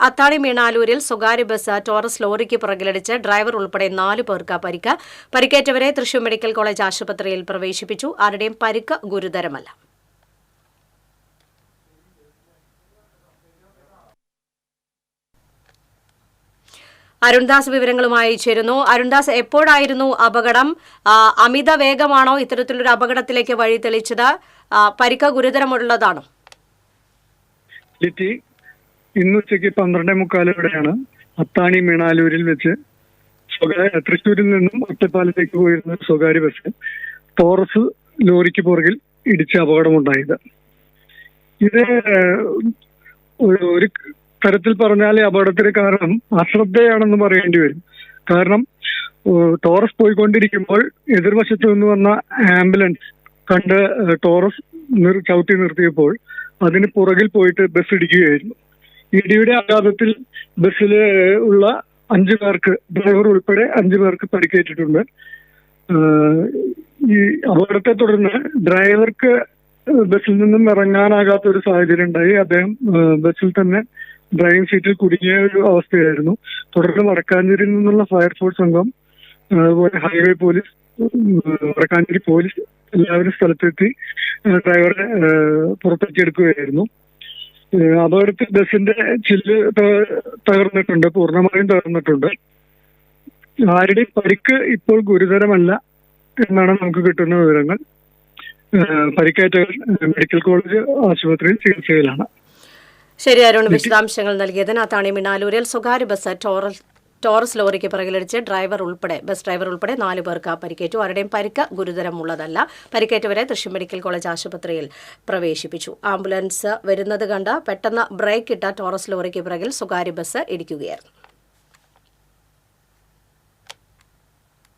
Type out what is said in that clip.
അത്താണി മീണാലൂരിൽ സ്വകാര്യ bus Taurus ലോറിക്ക് പുറകിലടിച്ച് ഡ്രൈവർ ഉൾപ്പെടെ നാലു പേർക്ക് പരിക്ക്. പരിക്കേറ്റവരെ തൃശൂർ മെഡിക്കൽ കോളേജ് ആശുപത്രിയിൽ പ്രവേശിപ്പിച്ചു. ആരുടെയും പരിക്ക് ഗുരുതരമല്ല. അരുൺദാസ് വിവരങ്ങളുമായി ചേരുന്നു. അരുൺദാസ് എപ്പോഴായിരുന്നു അപകടം? അമിത വേഗമാണോ ഇത്തരത്തിലൊരു അപകടത്തിലേക്ക് വഴി തെളിച്ചത്? പരിക്ക ഗുരുതരമുള്ളതാണോ? ഇന്ന് ഉച്ചയ്ക്ക് പന്ത്രണ്ടേ മുക്കാലോടെയാണ് അത്താണി മീണാലൂരിൽ വെച്ച് സ്വകാര്യ തൃശ്ശൂരിൽ നിന്നും ഒറ്റപ്പാലത്തേക്ക് പോയിരുന്ന സ്വകാര്യ ബസ് ടോറസ് ലോറിക്ക് പുറകിൽ ഇടിച്ച് അപകടമുണ്ടായത്. ഇത് ഒരു- തരത്തിൽ പറഞ്ഞാൽ അപകടത്തിന് കാരണം അശ്രദ്ധയാണെന്ന് പറയേണ്ടി വരും. കാരണം ടോറസ് പോയിക്കൊണ്ടിരിക്കുമ്പോൾ എതിർവശത്ത് നിന്ന് വന്ന ആംബുലൻസ് കണ്ട് ടോറസ് ചവിട്ടി നിർത്തിയപ്പോൾ അതിന് പുറകിൽ പോയിട്ട് ബസ് ഇടിക്കുകയായിരുന്നു. ഇടിയുടെ ആഘാതത്തിൽ ബസ്സിൽ ഉള്ള അഞ്ചു പേർക്ക് ഡ്രൈവർ ഉൾപ്പെടെ അഞ്ചു പേർക്ക് പരിക്കേറ്റിട്ടുണ്ട്. ഈ അപകടത്തെ തുടർന്ന് ഡ്രൈവർക്ക് ബസ്സിൽ നിന്നും ഇറങ്ങാനാകാത്ത ഒരു സാഹചര്യം ഉണ്ടായി അദ്ദേഹം ബസ്സിൽ തന്നെ ഡ്രൈവിംഗ് സീറ്റിൽ കുടുങ്ങിയ ഒരു അവസ്ഥയായിരുന്നു. തുടർന്ന് വടക്കാഞ്ചേരിയിൽ നിന്നുള്ള ഫയർഫോഴ്സ് സംഘം അതുപോലെ ഹൈവേ പോലീസ് വടക്കാഞ്ചേരി പോലീസ് എല്ലാവരും സ്ഥലത്തെത്തി ഡ്രൈവറെ പുറത്തേക്കെടുക്കുകയായിരുന്നു അപകടത്തിൽ ബസിന്റെ ചില്ല് തകർന്നിട്ടുണ്ട് പൂർണമായും തകർന്നിട്ടുണ്ട്. ആരുടെയും പരിക്ക് ഇപ്പോൾ ഗുരുതരമല്ല എന്നാണ് നമുക്ക് കിട്ടുന്ന വിവരങ്ങൾ. പരിക്കേറ്റവർ മെഡിക്കൽ കോളേജ് ആശുപത്രിയിൽ ചികിത്സയിലാണ്. ശരി അരുൺ വിശദാംശങ്ങൾ നൽകിയതിനകത്താണ് മിണാലൂരിൽ സ്വകാര്യ ബസ് ടോറസ് ടോറസ് ലോറിക്ക് പിറകിലടിച്ച് ഡ്രൈവർ ഉൾപ്പെടെ ബസ് ഡ്രൈവർ ഉൾപ്പെടെ നാല് പേർക്ക് പരിക്കേറ്റു. ആരുടെയും പരിക്ക് ഗുരുതരമുള്ളതല്ല. പരിക്കേറ്റവരെ തൃശൂർ മെഡിക്കൽ കോളേജ് ആശുപത്രിയിൽ പ്രവേശിപ്പിച്ചു. ആംബുലൻസ് വരുന്നത് കണ്ട് പെട്ടെന്ന് ബ്രേക്ക് ഇട്ട ടോറസ് ലോറിക്ക് പിറകിൽ സ്വകാര്യ ബസ് ഇടിക്കുകയായിരുന്നു.